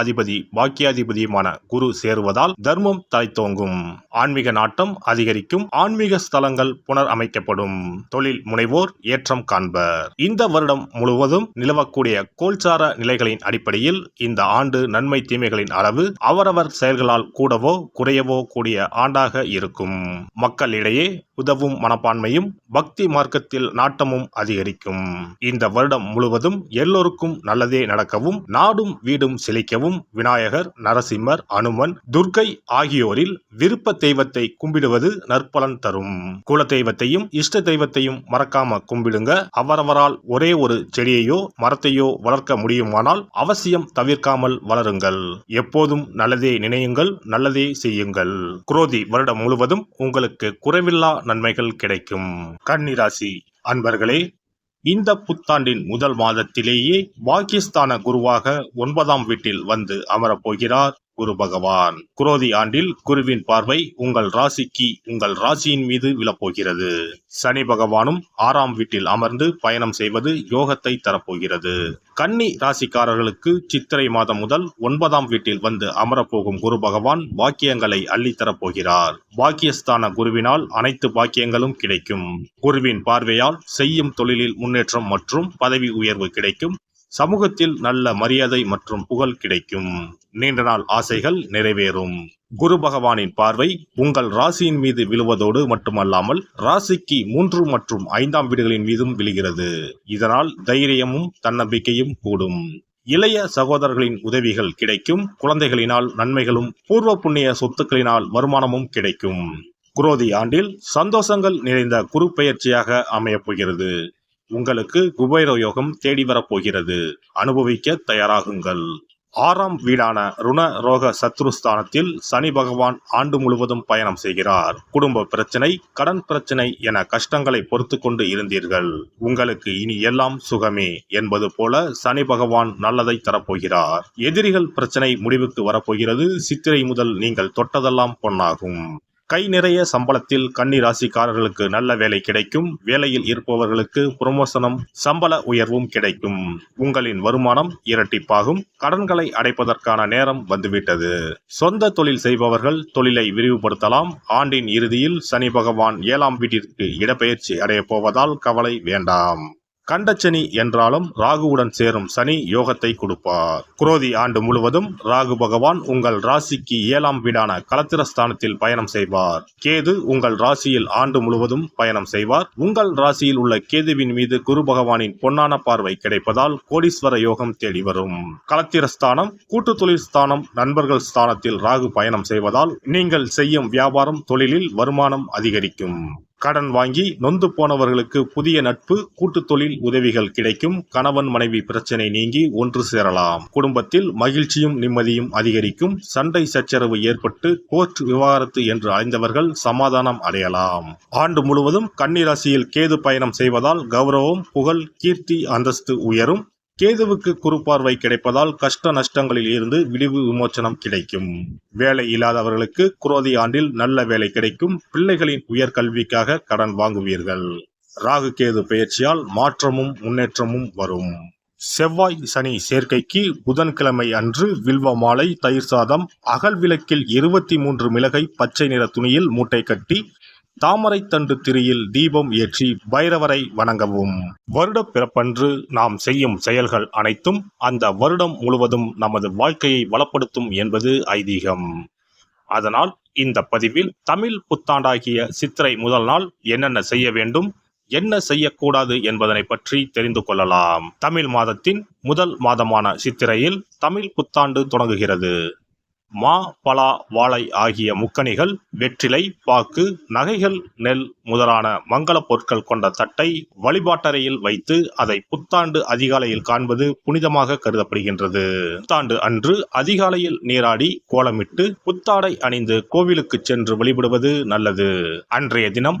அதிபதி பாக்கியாதிபதியுமான குரு சேருவதால் தர்மம் தலைத்தோங்கும். ஆன்மீக நாட்டம் அதிகரிக்கும். ஆன்மீக ஸ்தலங்கள் புனர் அமைக்கப்படும் தொழில் முனைவோர் ஏற்றம் காண்பர். இந்த வருடம் முழுவதும் நிலவக்கூடிய கோல்சார நிலைகளின் அடிப்படையில் இந்த ஆண்டு நன்மை தீமைகளின் அளவு அவரவர் செயல்களால் கூடவோ குறையவோ கூடிய ஆண்டாக இருக்கும். மக்களிடையே உதவும் மனப்பான்மையும் பக்தி மார்க்கத்தில் நாட்டமும் அதிகரிக்கும். இந்த வருடம் முழுவதும் எல்லோருக்கும் நல்லதே நடக்கவும் நாடும் வீடும் சிலைக்கவும் விநாயகர் நரசிம்மர் அனுமன் துர்க்கை ஆகியோரில் விருப்ப தெய்வத்தை கும்பிடுவது நற்பலன் தரும். குல தெய்வத்தையும் இஷ்ட தெய்வத்தையும் மறக்காம கும்பிடுங்க. அவரவரால் ஒரே ஒரு செடியையோ மரத்தையோ வளர்க்க முடியுமானால் அவசியம் தவிர்க்காமல் வளருங்கள். எப்போதும் நல்லதே நினையுங்கள் நல்லதே செய்யுங்கள். குரோதி வருடம் முழுவதும் உங்களுக்கு குறைவில்லா நன்மைகள் கிடைக்கும். கன்னிராசி அன்பர்களே இந்த புத்தாண்டின் முதல் மாதத்திலேயே பாகிஸ்தான குருவாக ஒன்பதாம் வீட்டில் வந்து அமரப் போகிறார். குரு பகவான். குரோதி ஆண்டில் குருவின் பார்வை உங்கள் ராசிக்கு உங்கள் ராசியின் மீது விழப்போகிறது. சனி பகவானும் ஆறாம் வீட்டில் அமர்ந்து பயணம் செய்வது யோகத்தை தரப்போகிறது. கன்னி ராசிக்காரர்களுக்கு சித்திரை மாதம் முதல் ஒன்பதாம் வீட்டில் வந்து அமரப்போகும் குரு பகவான் பாக்கியங்களை அள்ளித்தரப் போகிறார் பாக்கியஸ்தான குருவினால் அனைத்து பாக்கியங்களும் கிடைக்கும். குருவின் பார்வையால் செய்யும் தொழிலில் முன்னேற்றம் மற்றும் பதவி உயர்வு கிடைக்கும். சமூகத்தில் நல்ல மரியாதை மற்றும் புகழ் கிடைக்கும். நீண்ட நாள் ஆசைகள் நிறைவேறும். குரு பகவானின் பார்வை உங்கள் ராசியின் மீது விழுவதோடு மட்டுமல்லாமல் ராசிக்கு மூன்று மற்றும் ஐந்தாம் வீடுகளின் மீதும் விழுகிறது. இதனால் தைரியமும் தன்னம்பிக்கையும் கூடும். இளைய சகோதரர்களின் உதவிகள் கிடைக்கும். குழந்தைகளினால் நன்மைகளும் பூர்வ புண்ணிய சொத்துக்களினால் வருமானமும் கிடைக்கும். குரோதி ஆண்டில் சந்தோஷங்கள் நிறைந்த குரு பயிற்சியாக அமையப் போகிறது. உங்களுக்கு குபேர யோகம் தேடி வரப்போகிறது. அனுபவிக்க தயாராகுங்கள். ஆறாம் வீடான ருண ரோக சத்ருஸ்தானத்தில் சனி பகவான் ஆண்டு முழுவதும் பயணம் செய்கிறார். குடும்ப பிரச்சனை கடன் பிரச்சனை என கஷ்டங்களை பொறுத்து கொண்டு இருந்தீர்கள். உங்களுக்கு இனி எல்லாம் சுகமே என்பது போல சனி பகவான் நல்லதை தரப்போகிறார். எதிரிகள் பிரச்சனை முடிவுக்கு வரப்போகிறது. சித்திரை முதல் நீங்கள் தொட்டதெல்லாம் பொன்னாகும். கை நிறைய சம்பளத்தில் கன்னி ராசிக்காரர்களுக்கு நல்ல வேலை கிடைக்கும். வேலையில் இருப்பவர்களுக்கு புரமோசனம் சம்பள உயர்வும் கிடைக்கும். உங்களின் வருமானம் இரட்டிப்பாகும். கடன்களை அடைப்பதற்கான நேரம் வந்துவிட்டது. சொந்த தொழில் செய்பவர்கள் தொழிலை விரிவுபடுத்தலாம். ஆண்டின் இறுதியில் சனி பகவான் ஏழாம் வீட்டிற்கு இடப்பெயர்ச்சி அடையப் போவதால் கவலை வேண்டாம். கண்டச்சனி என்றாலும் ராகுவுடன் சேரும் சனி யோகத்தை கொடுப்பார். குரோதி ஆண்டு முழுவதும் ராகு பகவான் உங்கள் ராசிக்கு ஏழாம் வீடான கலத்திரஸ்தானத்தில் பயணம் செய்வார். கேது உங்கள் ராசியில் ஆண்டு முழுவதும் பயணம் செய்வார். உங்கள் ராசியில் உள்ள கேதுவின் மீது குரு பகவானின் பொன்னான பார்வை கிடைப்பதால் கோடீஸ்வர யோகம் தேடி வரும். கலத்திரஸ்தானம் கூட்டு தொழில் ஸ்தானம் நண்பர்கள் ஸ்தானத்தில் ராகு பயணம் செய்வதால் நீங்கள் செய்யும் வியாபாரம் தொழிலில் வருமானம் அதிகரிக்கும். கடன் வாங்கி நொந்து போனவர்களுக்கு புதிய நட்பு கூட்டு தொழில் உதவிகள் கிடைக்கும். கணவன் மனைவி பிரச்சனை நீங்கி ஒன்று சேரலாம். குடும்பத்தில் மகிழ்ச்சியும் நிம்மதியும் அதிகரிக்கும். சண்டை சச்சரவு ஏற்பட்டு கோர்ட் விவகாரத்து என்று அழைந்தவர்கள் சமாதானம் அடையலாம். ஆண்டு முழுவதும் கன்னிராசியில் கேது பயணம் செய்வதால் கௌரவம் புகழ் கீர்த்தி அந்தஸ்து உயரும். கேதுவுக்கு குறுப்பார்வை கிடைப்பதால் கஷ்ட நஷ்டங்களில் இருந்து விடிவு விமோச்சனம் கிடைக்கும். வேலை இல்லாதவர்களுக்கு குரோதி ஆண்டில் நல்ல வேலை கிடைக்கும். பிள்ளைகளின் உயர்கல்விக்காக கடன் வாங்குவீர்கள். ராகு கேது பயிற்சியால் மாற்றமும் முன்னேற்றமும் வரும். செவ்வாய் சனி சேர்க்கைக்கு புதன்கிழமை அன்று வில்வ மாலை தயிர் சாதம் அகல் விளக்கில் இருபத்தி மூன்று மிளகை பச்சை நிற துணியில் மூட்டை கட்டி தாமரை தண்டு திரியில் தீபம் ஏற்றி பைரவரை வணங்கவும். வருட பிறப்பன்று நாம் செய்யும் செயல்கள் அனைத்தும் அந்த வருடம் முழுவதும் நமது வாழ்க்கையை வளப்படுத்தும் என்பது ஐதீகம். அதனால் இந்த பதிவில் தமிழ் புத்தாண்டாகிய சித்திரை முதல் நாள் என்னென்ன செய்ய வேண்டும் என்ன செய்யக்கூடாது என்பதனை பற்றி தெரிந்து கொள்ளலாம். தமிழ் மாதத்தின் முதல் மாதமான சித்திரையில் தமிழ் புத்தாண்டு தொடங்குகிறது. மா பலா வாழை ஆகிய முக்கணிகள் வெற்றிலை பாக்கு நகைகள் நெல் முதலான மங்கள பொருட்கள் கொண்ட தட்டை வழிபாட்டறையில் வைத்து அதை புத்தாண்டு அதிகாலையில் காண்பது புனிதமாக கருதப்படுகின்றது. புத்தாண்டு அன்று அதிகாலையில் நீராடி கோலமிட்டு புத்தாடை அணிந்து கோவிலுக்கு சென்று வழிபடுவது நல்லது. அன்றைய தினம்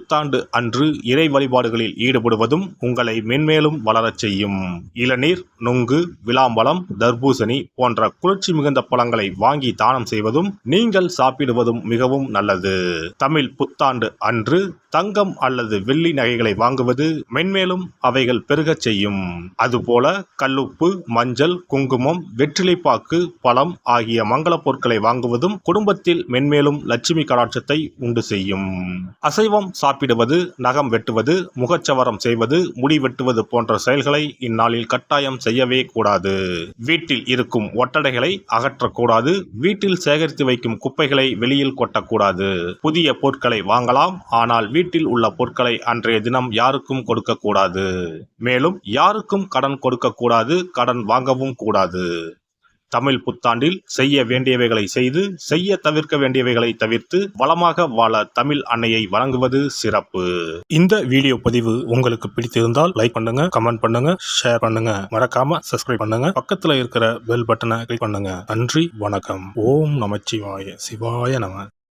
புத்தாண்டு அன்று இறை வழிபாடுகளில் ஈடுபடுவதும் உங்களை மென்மேலும் வளரச் செய்யும். இளநீர் நுங்கு விளாம்பழம் தர்பூசணி போன்ற குளிர்ச்சி மிகுந்த பழங்களை வாங்கி தானம் செய்வதும் நீங்கள் சாப்பிடுவதும் மிகவும் நல்லது. தமிழ் புத்தாண்டு அன்று தங்கம் அல்லது வெள்ளி நகைகளை வாங்குவது மென்மேலும் அவைகள் பெருகச் செய்யும். அதுபோல கல்லுப்பு மஞ்சள் குங்குமம் வெற்றிலைப்பாக்கு பழம் ஆகிய மங்கள பொருட்களை வாங்குவதும் குடும்பத்தில் மென்மேலும் லட்சுமி கடாட்சத்தை உண்டு செய்யும். அசைவம் சாப்பிடுவது நகம் வெட்டுவது முகச்சவரம் செய்வது முடி வெட்டுவது போன்ற செயல்களை இந்நாளில் கட்டாயம் செய்யவே கூடாது. வீட்டில் இருக்கும் ஒட்டடைகளை அகற்றக்கூடாது. வீட்டில் சேகரித்து வைக்கும் குப்பைகளை வெளியில் கொட்டக்கூடாது. புதிய பொருட்களை வாங்கலாம். ஆனால் வீட்டில் உள்ள பொருட்களை அன்றைய தினம் யாருக்கும் கொடுக்கக்கூடாது. மேலும் யாருக்கும் கடன் கொடுக்கக்கூடாது கடன் வாங்கவும் கூடாது. தமிழ் புத்தாண்டில் செய்ய வேண்டியவைகளை செய்து செய்ய தவிர்க்க வேண்டியவைகளை தவிர்த்து வளமாக வாழ தமிழ் அன்னையை வழங்குவது சிறப்பு. இந்த வீடியோ பதிவு உங்களுக்கு பிடித்திருந்தால் லைக் பண்ணுங்க கமெண்ட் பண்ணுங்க ஷேர் பண்ணுங்க. மறக்காம சப்ஸ்கிரைப் பண்ணுங்க. பக்கத்துல இருக்கிற பெல் பட்டனை கிளிக் பண்ணுங்க. நன்றி வணக்கம். ஓம் நமச்சிவாய. சிவாய நம.